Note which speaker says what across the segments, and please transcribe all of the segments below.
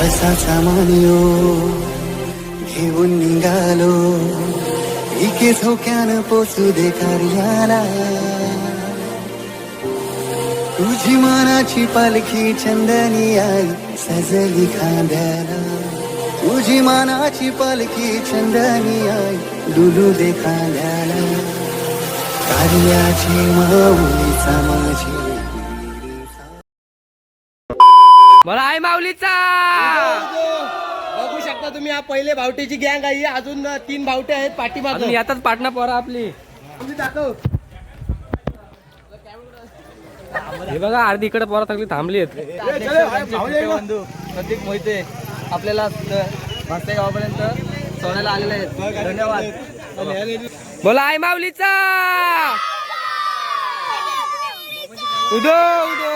Speaker 1: कसा मानियो घेऊन निघालो. इके झोक्यानं पोचू दे कार्याला. तुझी मनाची पालखी चंदनी आई सजली खांद्याला. तुझी मनाची पालखी चंदनी आई डुलू दे खांद्याला. कार्याची माऊलीचा माझी
Speaker 2: मला आई माऊलीचा!
Speaker 3: बघू शकता तुम्ही हा पहिले भावटेची गँग आहे. अजून तीन भावटे आहेत पाठीमागे.
Speaker 2: अजून यातच पाटणा पोरा आपली.
Speaker 3: तुम्ही दाखव.
Speaker 2: हे बघा अर्धी इकडे पोरा सगळी थांबली
Speaker 3: बंधू प्रतीक मोहिते आपल्याला भास्ते गावापर्यंत सोडायला आलेले आहेत. धन्यवाद.
Speaker 2: बोला आई माऊलीचा! उदो उदो.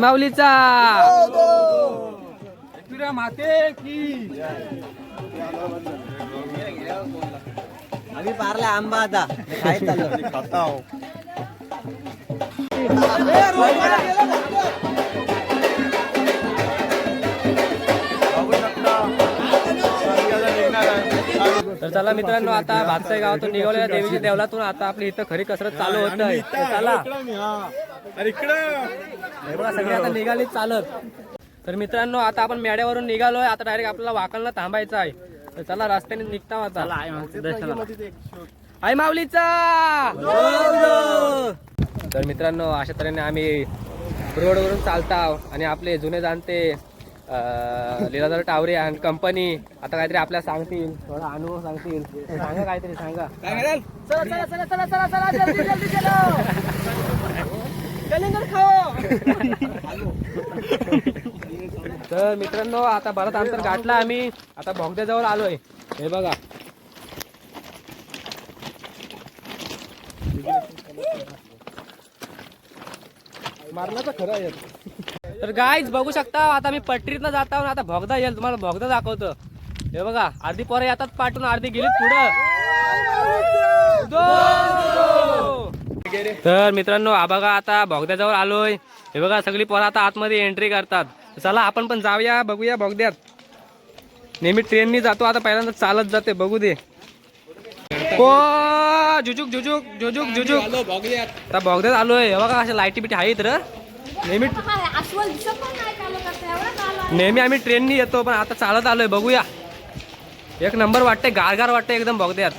Speaker 2: माऊलीचा.
Speaker 3: माते की आम्ही पारला आंबा आता. काय चाललं.
Speaker 2: तर चला मित्रांनो आता भातसाई गावातून निघालेल्या देवीच्या देवलातून आता आपली इथं खरी कसरत चालू होत आहे तर चला. हे. सगळे आता निघाली चालत. तर मित्रांनो आता आपण मेड्यावरून निघालोय. आता डायरेक्ट आपल्याला वाकणला थांबायचं आहे. तर चला रस्त्याने निघता आता. आई माऊलीचा! तर मित्रांनो अशा तऱ्हेने आम्ही रोडवरून चालता आणि आपले जुने जाणते लीलाधर टावरे अँड कंपनी. आता काहीतरी आपल्याला सांगतील. थोडा अनुभव सांगतील. सांगा काहीतरी सांगा. चला चला चला चला चला चला जल्दी जल्दी चलो. कलिंगड खाओ. तर मित्रांनो आता बरंच अंतर गाठलं आम्ही. आता भोगद्याजवळ आलोय. हे बघा.
Speaker 3: मारण्याचं खरं आहे.
Speaker 2: तर गाईज बघू शकता आता मी पटरीतनं जाता आणि आता भोगदा येईल. तुम्हाला भोगदा दाखवतो. हे बघा अर्धी पोरं येतात पाठून अर्धी गेलीत पुढं! तर मित्रांनो हा बघा आता भोगद्याजवळ आलोय. हे बघा सगळी पोरं आता आतमध्ये एंट्री करतात. चला आपण पण जाऊया बघूया भोगद्यात. नेहमी ट्रेननी जातो आता पहिल्यांदा चालत जाते बघू दे. ओ झुजुक झुजुक झुजुक झुजुक आता भोगद्यात आलोय. हे बघा अशा लाईटी बिटी आहेत र. नेहमी नेहमी आम्ही ट्रेननी येतो पण आता चालत आलोय बघूया. एक नंबर वाटते गारगार वाटते एकदम बघद्यात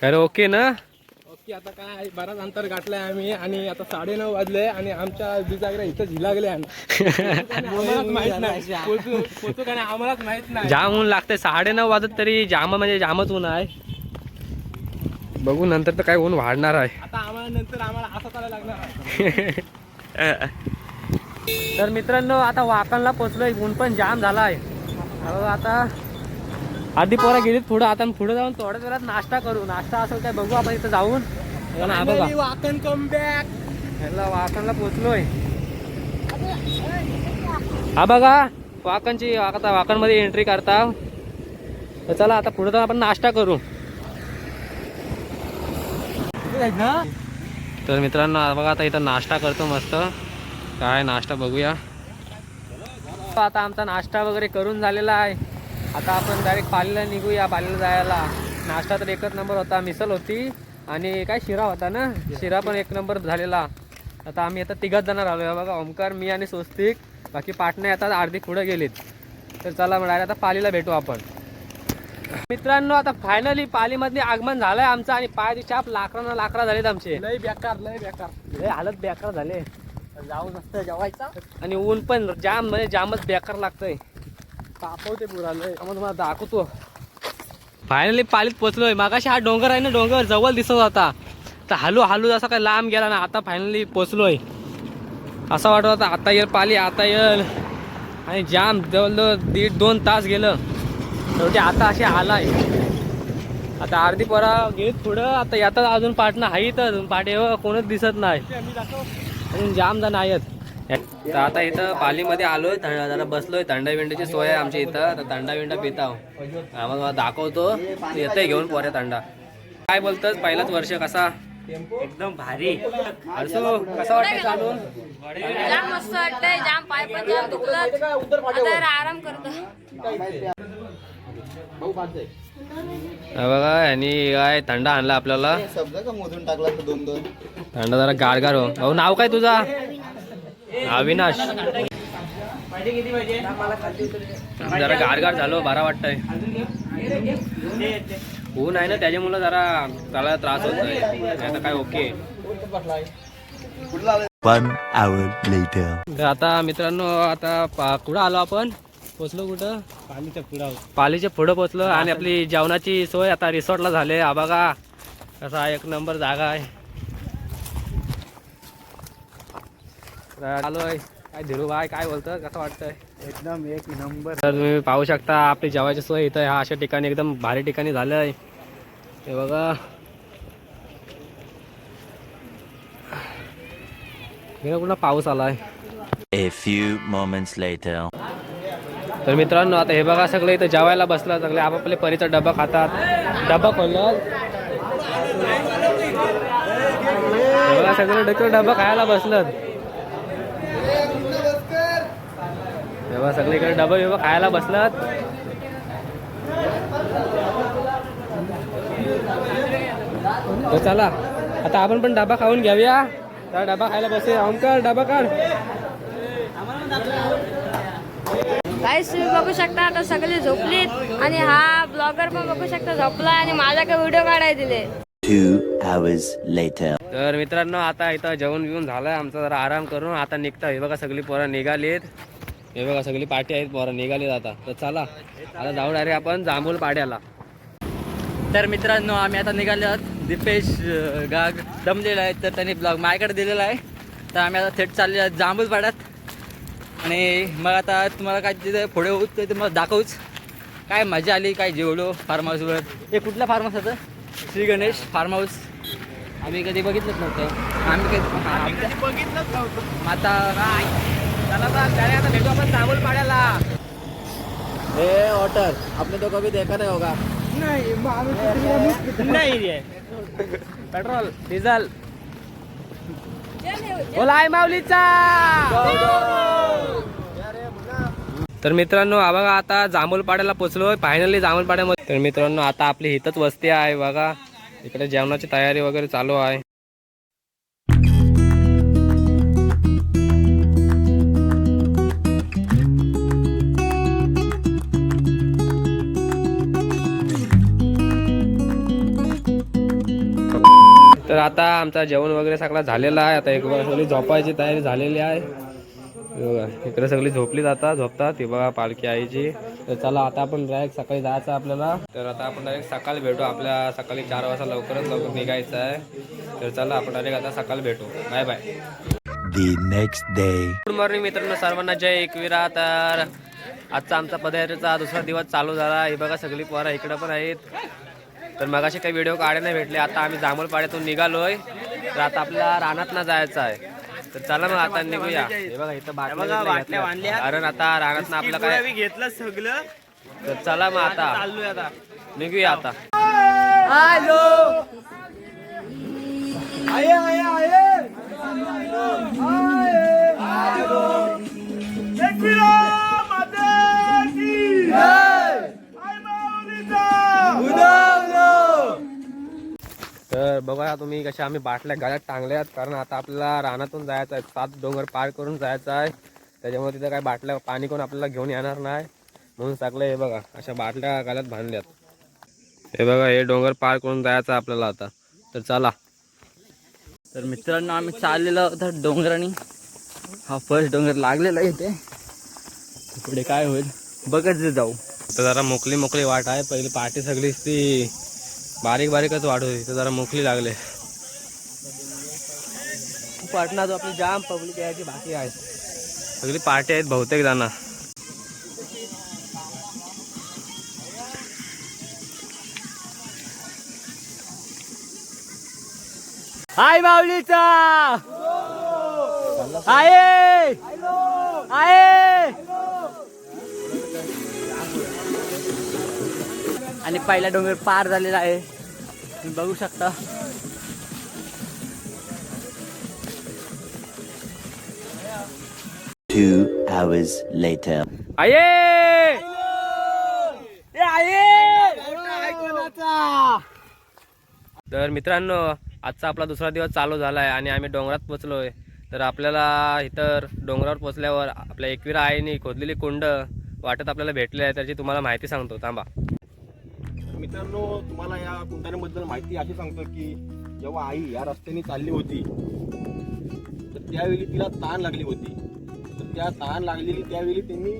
Speaker 2: खरं ओके ना?
Speaker 3: ओके आता काय बराच अंतर गाठलाय आम्ही आणि आता साडे नऊ वाजले आणि आमच्या बिजागऱ्या इथं झिलागले आम्हालाच माहीत नाही. आम्हालाच माहीत नाही.
Speaker 2: जाम ऊन लागते साडे नऊ वाजत तरी जाम म्हणजे जामच ऊन आहे. बघू नंतर तर काय ऊन वाढणार आहे.
Speaker 3: आता आम्हाला नंतर आम्हाला असं लागणार आहे.
Speaker 2: तर मित्रांनो आता वाकणला पोचलोय ऊन पण जाम झालाय. हा बघा आता आधी पोरा गेलीत पुढं आता पुढे जाऊन थोड्याच वेळात नाश्ता करू. नाश्ता असेल काय बघू आपण इथं जाऊन.
Speaker 3: वाकण कम बॅक
Speaker 2: ह्याला वाकणला पोचलोय हा बघा. वाकणची आता वाकणमध्ये एंट्री करता. तर चला आता पुढे जाऊन आपण नाश्ता करू. तर मित्रांनो बघा आता इथं नाश्ता करतो मस्त. काय नाश्ता बघूया. आता आमचा नाश्ता वगैरे करून झालेला आहे. आता आपण डायरेक्ट पालीला निघूया पालीला जायला. नाश्ता तर एकच नंबर होता मिसल होती. आणि काय शिरा होता ना? शिरा पण एक नंबर झालेला. आता आम्ही आता तिघात जाणार आलो बघा ओमकार मी आणि स्वस्तिक. बाकी पाटणे आता अर्धी पुढं गेलीत. तर चला मग डायरेक्ट आता पालीला भेटू आपण. मित्रांनो आता फायनली पालीमध्ये आगमन झालंय आमचं आणि पाय दिवशी लाकरा लाकरा झालेत आमचे.
Speaker 3: लय बेकार लय बेकार.
Speaker 2: लय हालत बेकार झाले.
Speaker 3: जाऊ नसतं जेवायचा.
Speaker 2: आणि ऊन पण जाम म्हणजे जामच बेकार लागतंय.
Speaker 3: तापवते पुरा लय.
Speaker 2: तुम्हाला दाखवतो. फायनली पालीत पोचलोय मागाशी हा डोंगर आहे ना डोंगर जवळ दिसत होता. तर हलू हलू जसा काय लांब गेला ना आता फायनली पोचलोय असं वाटत होतं आता येईल पाली आता येईल. आणि जाम जवळजवळ दीड दोन तास गेलं. शेवटी आता असे आलाय. आता अर्धी पोरा गेलीत पुढं आता येतात अजून पाटणं आहे तर अजून पाटे कोणच दिसत नाही. अजून जाम जण आहेत. तर आता इथं पालीमध्ये आलोय थंड जरा बसलोय थंडा विंडाची सोय आहे आमच्या इथं. तर थंडा विंडा पिताव आम्हाला दाखवतो. येतंय घेऊन पोऱ्या थंडा. काय बोलतोस? पहिलाच वर्ष कसा? एकदम भारी. अर्सो कसा वाटतं चालून
Speaker 4: जाम मस्त वाटतंय जाम पाय पण जाम आराम करतो.
Speaker 2: बघा यांनी काय थंडा आणला आपल्याला.
Speaker 1: शब्द का मोजून टाकला तर दोन दोन?
Speaker 2: थंडा जरा गारगार हो. भाऊ नाव काय तुझा? अविनाश. जरा गारगार झालो बरा वाटतंय. ऊन आहे ना त्याच्यामुळे जरा त्याला त्रास होतोय. आता काय ओके.
Speaker 5: One hour later.
Speaker 2: तर आता मित्रांनो आता कुठं आलो आपण? पोचलो कुठं?
Speaker 3: पाणीच्या पुढं.
Speaker 2: पालीच्या पुढं पोचलो आणि आपली जेवणाची सोय आता रिसॉर्टला झाले हा बघा कसा एक नंबर जागा आहे. तर आलोय. काय धीरूभाई काय बोलतं कसं वाटतंय?
Speaker 3: एकदम एक नंबर.
Speaker 2: तर तुम्ही पाहू शकता आपली जेवायची सोय इथं ह्या अशा ठिकाणी एकदम भारी ठिकाणी झालंय. हे बघा. इकडं कुठं? पाऊस आलाय.
Speaker 5: A few moments later.
Speaker 2: तर मित्रांनो आता हे बघा सगळे इथं जेवायला बसलं सगळे आपापले परीचा डबा खातात. डबा खोललं. बघा सगळे डोक्यावर डबा खायला बसलं हे बघा सगळे इकडे डबा बिबा खायला बसलात. तर चला आता आपण पण डबा खाऊन घ्याऊया तर डबा खायला बसूया. ओमकार डबा काढ.
Speaker 4: काहीच तुम्ही बघू शकता आता सगळे झोपलीत आणि हा ब्लॉगर पण बघू शकता झोपला आणि माझा काय व्हिडिओ काढाय दिले.
Speaker 5: Two hours later.
Speaker 2: तर मित्रांनो आता इथं जेवण बिवून झालंय. आमचा जरा आराम करून आता निघता हे बघा सगळी पोरं निघालीत. हे बघा सगळी पाठी आहेत पोरं निघालीत आता. तर चला आता जाऊ डायरेक्ट आपण जांभूल पाड्याला
Speaker 6: तर मित्रांनो आम्ही आता निघाले आहोत. दीपेश गाग दमलेला आहे. तर त्यांनी ब्लॉग माझ्याकडे दिलेला आहे. तर आम्ही आता थेट चालले आहोत जांभूळपाड्यात. आणि मग आता तुम्हाला काय तिथे पुढे होत ते तुम्हाला दाखवूच. काय मजा आली काय जेवलो फार्म हाऊसवर हे कुठलं फार्म हाऊस होतं श्री गणेश फार्म हाऊस
Speaker 2: आम्ही कधी बघितलंच नव्हतं.
Speaker 6: आम्ही कधी बघितलंच नव्हतं. आता
Speaker 2: भेटू आपण जांभूल पाड्याला
Speaker 6: हे वॉटर आपने तो कभी देखा नहीं होगा
Speaker 2: नाही. पेट्रोल डिझेल ओलाय माऊलीचा. तर मित्रांनो हा बघा आता जांभूल पोचलो फायनली जांभूलपाड्यामध्ये तर मित्रांनो आता आपली हितच वस्ती आहे बघा. इकडे जेवणाची तयारी वगैरे चालू आहे. तर आता आमचा जेवण वगैरे सगळा झालेला आहे. आता एक सगळी झोपायची तयारी झालेली आहे. बघा इकडे सगळी झोपली जातात झोपतात. ही बघा पालखी आईची. तर चला आता आपण डायरेक्ट सकाळी जायचं आपल्याला. तर आता आपण डायरेक्ट सकाळी भेटू. आपल्या सकाळी चार वाजता लवकरच लवकर निघायचं आहे. तर चला आपण डायरेक्ट आता सकाळी भेटू. Bye bye
Speaker 5: The next day.
Speaker 2: Good morning मित्रांनो सर्वांना जय एकविरा. तर आजचा आमचा पदयात्रेचा दुसरा दिवस चालू झाला. हे बघा सगळी पोरं इकडं पण आहेत. तर मगाशी काही व्हिडिओ काढे नाही भेटले. आता आम्ही जांभूळपाड्यातून निघालोय. तर आता आपल्याला रानात जायचं आहे. तर चला मग आता निघूया. हे बघा इथं बाटल्या. कारण आता रानात आपलं काय
Speaker 3: घेतलं सगळं.
Speaker 2: तर चला मग आता. निघूया आता. तर बघा तुम्ही कशा आम्ही बाटल्या गाड्यात टांगल्यात कारण आता आपल्याला रानातून जायचं आहे सात डोंगर पार करून जायचं आहे. त्याच्यामुळे तिथं काय बाटल्या पाणी कोण आपल्याला घेऊन येणार नाही. म्हणून सगळं हे बघा अशा बाटल्या गाड्यात बांधल्यात. हे बघा हे डोंगर पार करून जायचं आहे आपल्याला आता. तर चला.
Speaker 6: तर मित्रांनो आम्ही चाललेलो होतो डोंगराने. हा फर्स्ट डोंगर लागलेला आहे इथे. पुढे काय होईल बघत जाऊ.
Speaker 2: तर जरा मोकळी मोकळी वाट आहे पहिली पार्टी सगळीच ती बारीक बारीकच वाट होती तर जरा मोकळी लागले.
Speaker 7: पाटणा जो आपली जाम पब्लिक यायची बाकी आहे.
Speaker 2: सगळी पार्टी आहेत बहुतेक जण.
Speaker 8: हाय माऊलीचा! आहे आहे आणि पहिला डोंगर पार झालेला आहे. तुम्ही बघू शकता.
Speaker 5: Two hours later.
Speaker 2: आये! तर मित्रांनो आजचा आपला दुसरा दिवस चालू झाला आहे आणि आम्ही डोंगरात पोचलोय तर आपल्याला इतर डोंगरावर पोचल्यावर आपल्या एकविरा आईने खोदलेली कुंड वाटत आपल्याला भेटले आहे त्याची तुम्हाला माहिती सांगतो. थांबा.
Speaker 9: मित्रांनो तुम्हाला या कुंटाण्याबद्दल माहिती अशी सांगतो की जेव्हा आई या रस्त्याने चालली होती तर त्यावेळी तिला ताण लागली होती. तर त्या ताण लागलेली त्यावेळी त्यांनी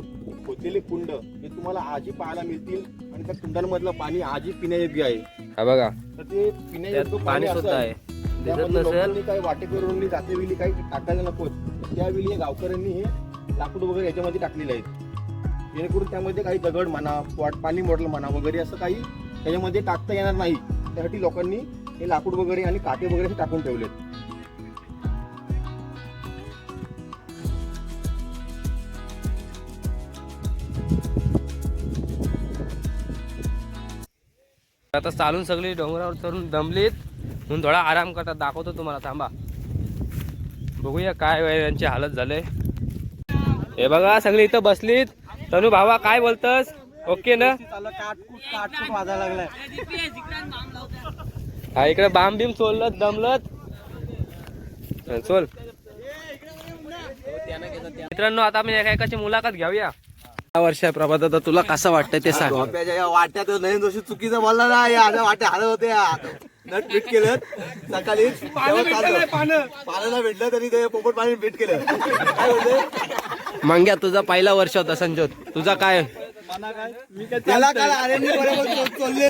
Speaker 9: खोदलेले कुंड हे तुम्हाला आजही पाहायला मिळतील आणि त्या कुंडांमधलं पाणी आजही पिण्यायोग्य आहे.
Speaker 2: हा बघा.
Speaker 9: तर ते पिण्यायोग्य
Speaker 2: पाणी
Speaker 9: असं
Speaker 2: सुद्धा आहे.
Speaker 9: त्यामध्ये
Speaker 2: नसेल?
Speaker 9: लोकांनी काही वाटेकरून जातेवेळी काही टाकायला नको. त्यावेळी हे गावकऱ्यांनी हे लाकूड वगैरे याच्यामध्ये टाकलेले आहेत. जेणेकरून त्यामध्ये काही दगड म्हणा पाणी मोडलं म्हणा वगैरे असं काही त्याच्यामध्ये टाकता येणार नाही. त्यासाठी लोकांनी हे लाकूड वगैरे आणि काटे वगैरे असे टाकून ठेवलेत.
Speaker 2: आता चालून सगळी डोंगरावर चढून दमलीत. म्हणून थोडा आराम करतात. दाखवतो तुम्हाला. थांबा. बघूया काय वय यांची हालत झाले हे बघा सगळी इथं बसलीत. तनु भावा काय बोलतस? ओके ना? हा इकडे बाम बिम सोलत दमलत. चल. मित्रांनो आता आपण एका एकाची मुलाखत घेऊया.
Speaker 7: वर्ष प्रभात आता तुला कसं वाटतंय ते सांग.
Speaker 6: वाट्यात नवीन जोशी चुकीचं बोलला ना या वाट्या हालत होते नट पीट केलं. सकाळी पाण्याला भेटलं तरी ते पोपट पाणी पीट केलं. काय बोलते
Speaker 7: मंग्या तुझा पहिला वर्ष होता संजोत. तुझा काय?
Speaker 6: त्याला काय अरे मी बरोबर चोलले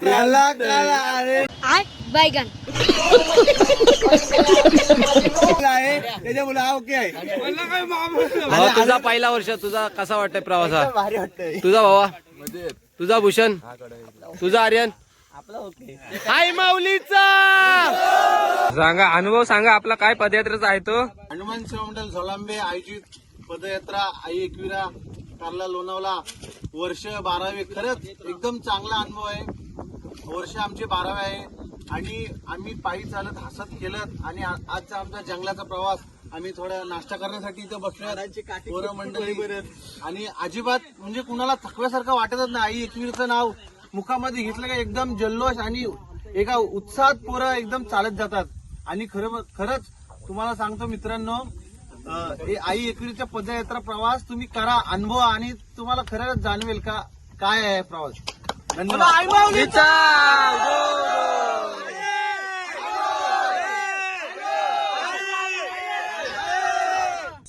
Speaker 6: त्याला काय अरे
Speaker 4: आय बैगन
Speaker 6: आहे त्याच्यामुळे हा ओके आहे.
Speaker 7: तुझा पहिला वर्ष तुझा कसा वाटतंय प्रवासा
Speaker 6: भारी वाटतंय.
Speaker 7: तुझा भावा? तुझा भूषण? तुझा आर्यन? हाय माऊलीचा!
Speaker 2: सांगा अनुभव सांगा आपला काय पदयात्रेचा आहे तो?
Speaker 9: हनुमान सेवा मंडळ झोलांबे आयोजित पदयात्रा आई एकविरा कारला लोणावला. वर्ष बारावे खरंच एकदम चांगला अनुभव आहे. वर्ष आमचे बारावे आहे. आणि आम्ही पायी चालत हसत केलं आणि आजचा आमचा जंगलाचा प्रवास आम्ही थोडा नाश्ता करण्यासाठी इथं बसलो मंडळी. आणि अजिबात म्हणजे कुणाला थकव्यासारखं वाटतच नाही. आई एकवीरचं नाव मुखामध्ये घेतलं का एकदम जल्लोष आणि एका उत्साहात पोरं एकदम चालत जातात. आणि खरं खरंच तुम्हाला सांगतो मित्रांनो आई एकवीरच्या पदयात्रा प्रवास तुम्ही करा. अनुभव आणि तुम्हाला खरंच जाणवेल का काय आहे प्रवास. धन्यवाद.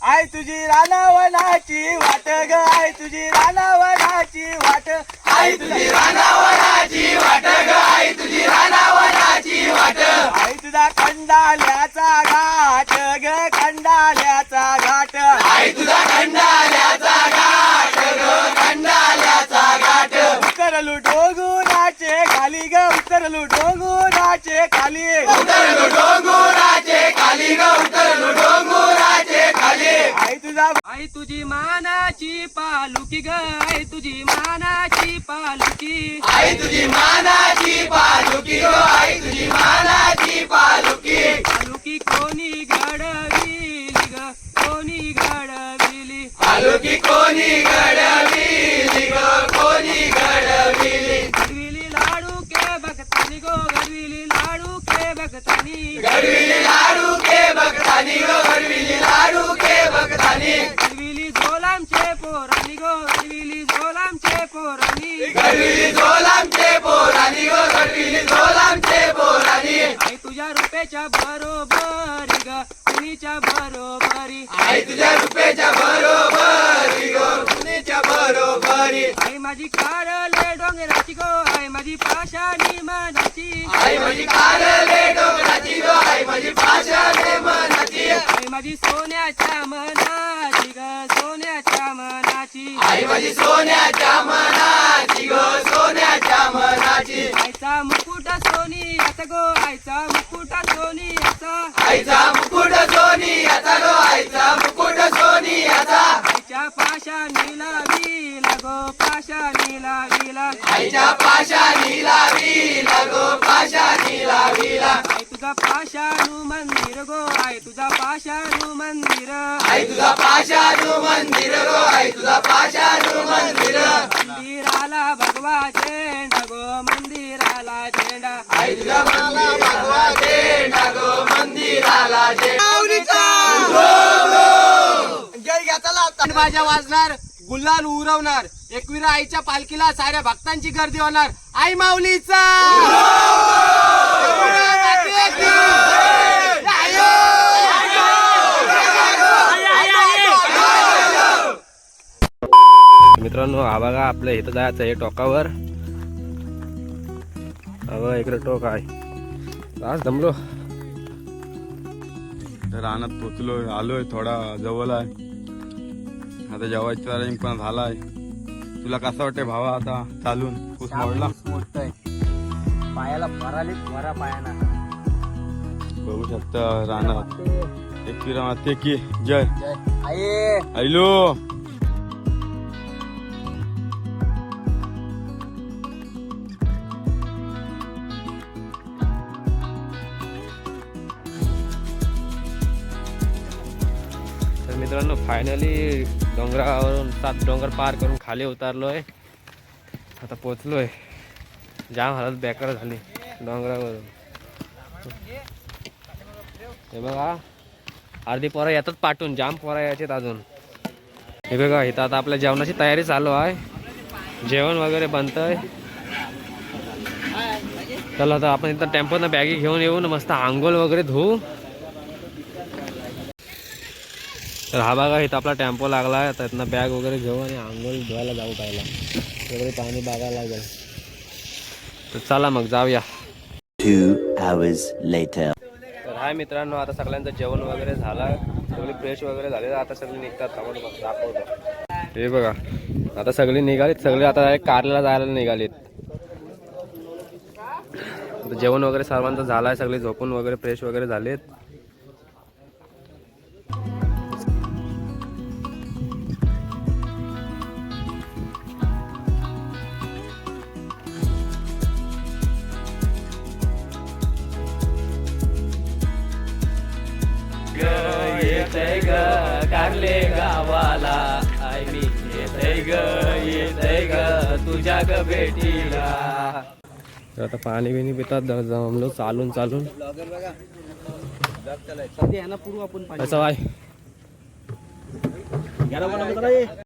Speaker 6: आई तुझी रानावनाची वाट ग. आई तुझी रानावनाची वाट. आई तुझी रानावनाची वाट ग आई तुझी रानावनाची वाट. आई तुझा खंडाल्याचा घाट ग खंडाल्याचा घाट. आई तुझा खंडाल्याचा घाट. उतरलू डोंगुराचे खाली ग उतरलू डोंगुराचे खाली. उतरलू डोंगुराचे खाली ग उतरलू डोंगुराचे खाली. आई तुझा
Speaker 2: आई तुझी मानाची पालुकी ग आई तुझी मानाची पालुकी.
Speaker 6: आई तुझी मानाची पालुकी गो आई तुझी मानाची पालुकी.
Speaker 2: पालुकी कोणी घडविली ग कोणी
Speaker 6: पालुकी कोणी घडविली ग कोणी घडविली
Speaker 2: घडविली लाडू के भक्तानी गो घडविली लाडू के भक्तानी.
Speaker 6: घडविली लाडू के भक्तानी गो घडविली लाडू के भक्तानी.
Speaker 2: घडविली झोलामचे पोरानी गो घडविली झोलामचे पोरानी.
Speaker 6: घडविली झोलामचे पोरानी ग घडविली झोलामचे पोरानी
Speaker 2: आई तुझ्या रुपेच्या बरोबरी ग कुणीच्या बरोबरी?
Speaker 6: आई तुझ्या रुपेच्या बरोबरी गो कुणीच्या बरोबरी
Speaker 2: आई माझी कारले डोंगराची गो आई माझी पाशानी मनाची.
Speaker 6: आई माझी कारले डोंगराची गो
Speaker 3: आई माझी पाशाने मनाची आई माझी सोन्याच्या मनाची ग सोन्याच्या मना मनाची माझी सोन्याच्या मनाची ग सोन्याच्या मनाची. आईचा मुकुट सोनी याचा गो आईचा मुकुट सोनी याचा. आईचा मुकुट सोनी याचा गो आईचा मुकुट सोनी याचा. आईच्या पाशा नीला विला गो पाशा नीला विला आईच्या पाशा नीला विला गो पाशा नीला विला आई तुझा पाशाणू मंदिर गो आई तुझा पाशाणू मंदिर. आई तुझा पाशाणू मंदिर गो आई तुझा पाशाणू मंदिर. मंदिराला भगवा झेंडा गो मंदिराला झेंडा. आई तुझा भगवा झेंडा गो मंदिराला
Speaker 1: जय घ्याचा माझ्या वाजणार गुल्हाल उरवणार एकविरा आईच्या पालखीला साऱ्या भक्तांची गर्दी होणार. आई माऊलीचा!
Speaker 2: मित्रांनो हा बघा आपल्या इथं जायचं आहे टोकावर. हा बघा इकडे टोक आहे. आज दमलो.
Speaker 10: रानात पोचलो आलोय थोडा जवळ आहे. आता जेवायचा टाइम पण झालाय. तुला कसं वाटतंय भावा आता चालून? ऊस मोडला?
Speaker 6: पायाला भरा पायाना.
Speaker 10: बघू शकता रानात एक किरा ते की जय.
Speaker 2: तर मित्रांनो फायनली डोंगरावरून सात डोंगर पार करून खाली उतारलोय. आता पोचलोय. जाम हालत बेकार झाली डोंगरावरून. हे बघा. अर्धी पोरं येतात पाठवून जाम पोरं यायचेत अजून. हे बघा इथं आता आपल्या जेवणाची तयारी चालू आहे. जेवण वगैरे बनतंय. चला आता आपण इथं टेम्पोनं बॅगी घेऊन येऊन मस्त आंघोळ वगैरे धुवू तर हा बघा इथं आपला टेम्पो लागला आहे तर इथनं बॅग वगैरे घेऊ आणि आंघोळ धुवायला जाऊ पाहिला. वगैरे पाणी बघायला लागेल. तर चला मग जाऊया. हाय मित्रांनो आता सगळ्यांचं जेवण वगैरे झालं. सगळे फ्रेश वगैरे झाले. आता सगळे निघतात. थांबवतो दाखवतो. हे बघा आता सगळे निघालीत. सगळे आता कारला जायला निघालेत. जेवण वगैरे सर्वांचं झालं आहे सगळे झोपून वगैरे फ्रेश वगैरे झालेत.
Speaker 6: ग येतय ग तुझ्या ग भेटीला
Speaker 2: तर आता पाणी बिणी पितात जमलो चालून चालून.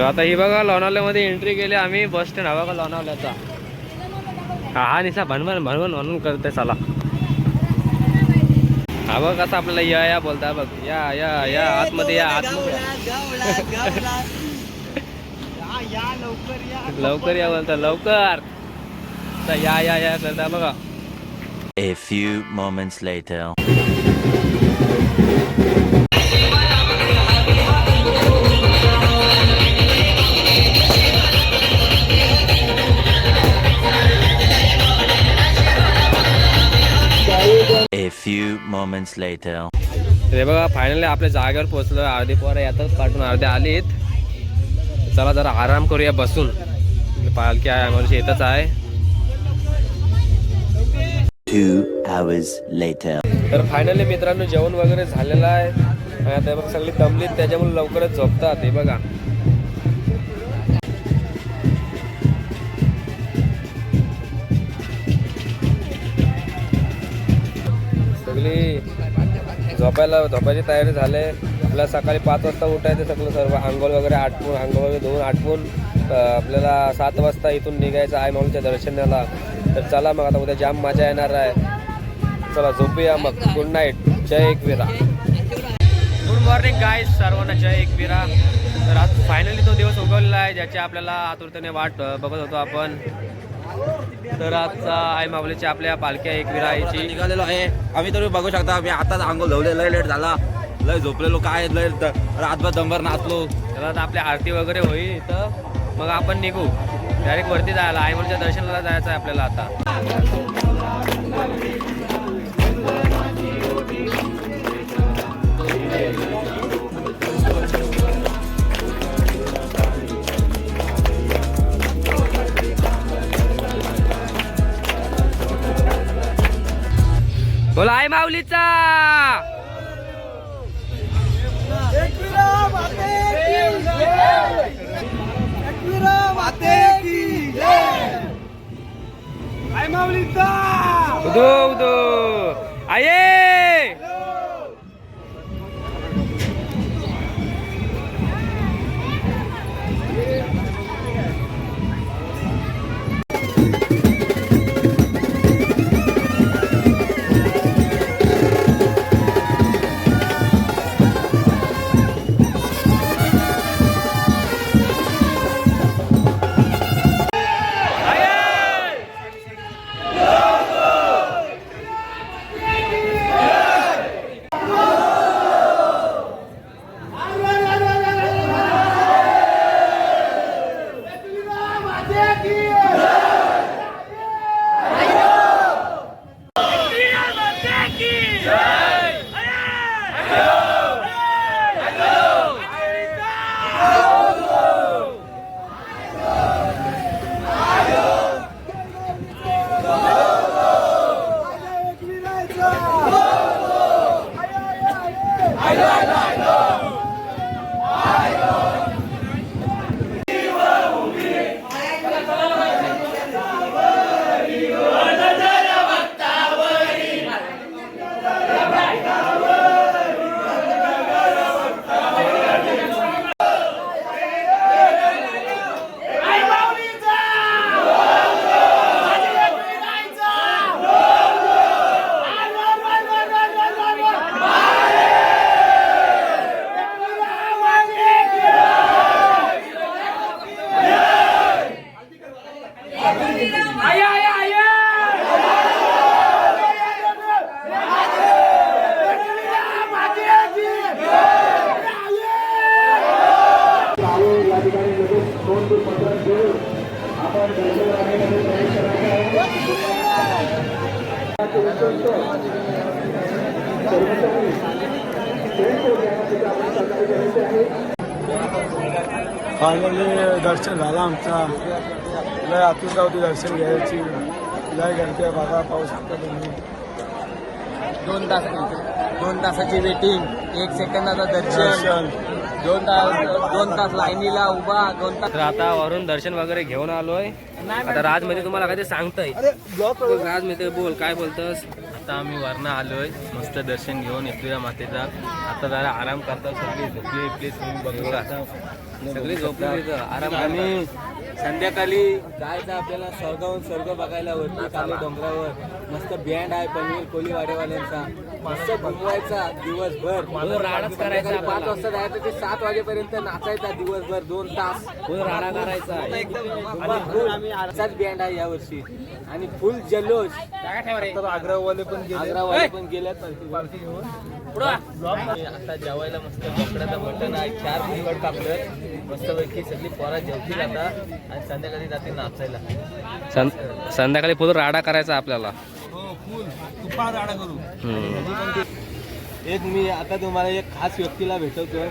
Speaker 2: आता ही बघा लोणावल्यामध्ये एंट्री केली आम्ही बस स्टँड हवा का लोणावल्याचा हा निसा भनभन भनभन म्हणून करते चला. हा बघ कसं आपल्याला या या बोलता बघ. या या या आतमध्ये या आतमध्ये लवकर या. बोलता लवकर. या या या करता बघा.
Speaker 5: A few moments later. A few moments later.
Speaker 2: हे बघा फायनली आपल्या जागेवर पोहोचलो अर्धी पोरं येतात पाठवून अर्धे आलीत. चला जरा आराम करूया बसून. पालखी आहे आम्हाला येतच आहे.
Speaker 5: Two hours later.
Speaker 2: तर फायनली मित्रांनो जेवण वगैरे झालेलं आहे. आणि आता बघ सगळी दमलीत त्याच्यामुळे लवकरच झोपतात हे बघा. सगळी झोपायला झोपायची तयारी झाले. आपल्याला सकाळी पाच वाजता उठायचं सगळं सर्व आंघोळ वगैरे आटपून आंघोळ वगैरे धुवून आटपून आपल्याला सात वाजता इथून निघायचं आहे माऊलीच्या दर्शनाला. तर चला मग आता उद्या जाम मजा येणार आहे. चला झोपूया मग. गुड नाईट जय एकविरा. गुड मॉर्निंग काय सर्वांना जय एकविरा. तर आज फायनली तो दिवस उगवलेला आहे ज्याची आपल्याला आतुरतेने वाट बघत होतो आपण. तर आजचा आई माऊलीच्या आपल्या पालख्या एक विराईची.
Speaker 6: निघालेलो आहे. आम्ही तर बघू शकता मी आताच अंघोळ धवले लय लेट झाला. लय झोपलेलो काय लय रातभर दंबर नाचलो.
Speaker 2: तर आपल्या आरती वगैरे होईल इथं. मग आपण निघू. डायरेक्ट वरती जायला आई माऊलीच्या दर्शनाला जायचं आहे आपल्याला आता. बोला आई माऊलीचा. उदो उदो. आये.
Speaker 10: दर्शन घ्यायची लय आहे. बघा पाहू शकता तुम्ही
Speaker 6: दोन तास दोन तासाची वेटिंग एक सेकंदाचं दर्शन.
Speaker 10: दर्शन.
Speaker 6: दोन तास दोन तास लाईनीला उभा दोन तास
Speaker 2: तर आता वरून दर्शन वगैरे घेऊन आलोय. आता राजमध्ये तुम्हाला काय ते सांगतय. राजमध्ये बोल काय बोलतोस? आता आम्ही वरनं आलोय. मस्त दर्शन घेऊन एकविरा मातेचा. आता जरा आराम करतो सगळी झोपली प्लीज तुम्ही बघू आता सगळी झोपली आराम
Speaker 6: आणि संध्याकाळी जायचं आपल्याला स्वर्गाहून स्वर्ग बघायला वरती खाली डोंगरावर. मस्त बँड आहे पनवेल कोलीवाडेवाल्यांचा मस्त घुमवायचा दिवसभर.
Speaker 2: राडाच करायचा
Speaker 6: पाच. वाजता जायचं ते सात वाजेपर्यंत नाचायचा दिवसभर दोन तास.
Speaker 2: फुल राडा करायचा?
Speaker 6: असाच बँड आहे यावर्षी. आणि फुल जल्लोष.
Speaker 10: आग्रावाले पण गेले
Speaker 6: आग्रावाले पण गेल्यात आता जेवायला मस्त बोकडाचं मटण आहे चार फुलवड कापलं मस्त पैकी सगळी पोरा जेवतील आता. आणि संध्याकाळी जातील नाचायला
Speaker 2: सं- संध्याकाळी फुल राडा करायचा आपल्याला.
Speaker 10: तुपार राडा करू.
Speaker 6: एक मी आता तुम्हाला एक खास व्यक्तीला भेटवतोय.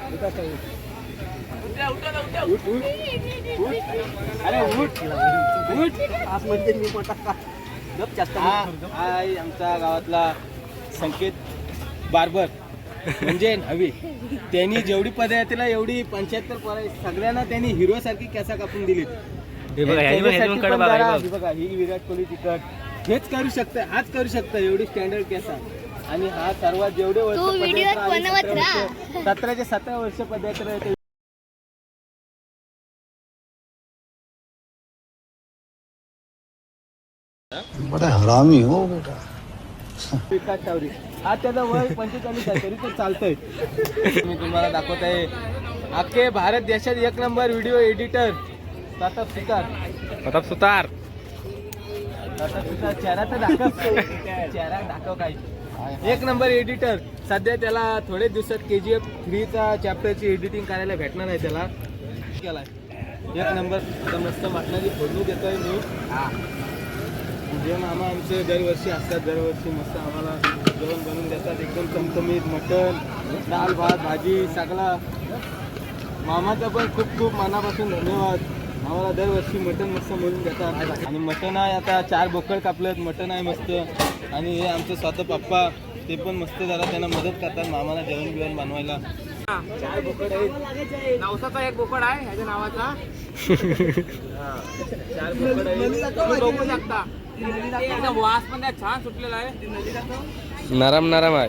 Speaker 6: उठ, उठ. उठ. अरे उठ. उठ. आज म्हणजे मी मोठा गप जास्त हा गावातला संकेत बार्बर. म्हणजे हवी त्यांनी जेवढी पदयात्रेला एवढी पंच्याहत्तर पोरं सगळ्यांना त्यांनी हिरो सारखी केसा कापून दिली
Speaker 2: हे बघा, ह्याची पण- ह्याची पण कडे बघा, हे बघ.
Speaker 6: बघा ही विराट कोहली तिकट हेच करू शकतं हाच करू शकतं एवढी स्टँडर्ड केसा आणि हा सर्वात जेवढे वर्ष
Speaker 4: तू
Speaker 6: पदयात्रा
Speaker 4: बनवत
Speaker 6: सतरा
Speaker 4: राहा.
Speaker 6: वर्ष- सतराचे सतरा वर्ष पदयात्रा आहे ते.
Speaker 11: बड़ा हरामी हो बेटा.
Speaker 6: विकास टावरी आज त्याचा वय पंचेचाळीस आहे तरी ते चालतंय. मी तुम्हाला दाखवत आहे अख्खे भारत देशात एक number video editor Pratap Sutar.
Speaker 2: Pratap Sutar.
Speaker 6: चेहरा तर दाखव. चेहरा दाखव काय एक नंबर एडिटर सध्या त्याला थोडे दिवसात के जी एफ थ्रीचा चॅप्टरची एडिटिंग करायला भेटणार आहे त्याला. केलाय. एक नंबर. मस्त मटणाची फोडणी देतोय मी. जे मामा आमचे दरवर्षी असतात दरवर्षी मस्त आम्हाला जेवण बनवून देतात. एकदम चमचमीत मटण डाळ भात भाजी सगळा. मामाचा पण खूप खूप मनापासून धन्यवाद. आम्हाला दरवर्षी मटण मस्त मिळून देतात. आणि मटण आहे आता चार बोकड कापलेत मटण आहे मस्त. आणि हे आमचे स्वतः पप्पा ते पण मस्त जरा त्यांना मदत करतात मामाला जेवण बिवण बनवायला. चार बोकड आहेत. नवसाचा एक बोकड आहे ह्याच्या नावाचा. चार बोकड एकदम वास पण छान सुटलेला आहे. नरम नरम आहे.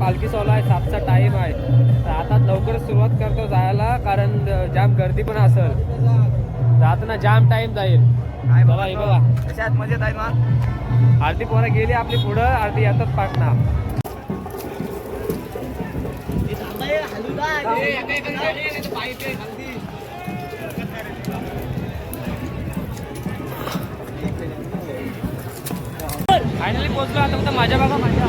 Speaker 6: पालखी चालू आहे सातचा टाइम आहे. तर आता लवकर सुरुवात करतो जायला कारण जाम गर्दी पण असेल. जाताना जाम टाइम जाईल. बघा हे बघा
Speaker 2: कशात मजेत आहे ना?
Speaker 6: आरती पोरं गेली आपली पुढं आरती येतात पाटणा फायनली पोहोचलो आता माझ्या बघा माझ्या.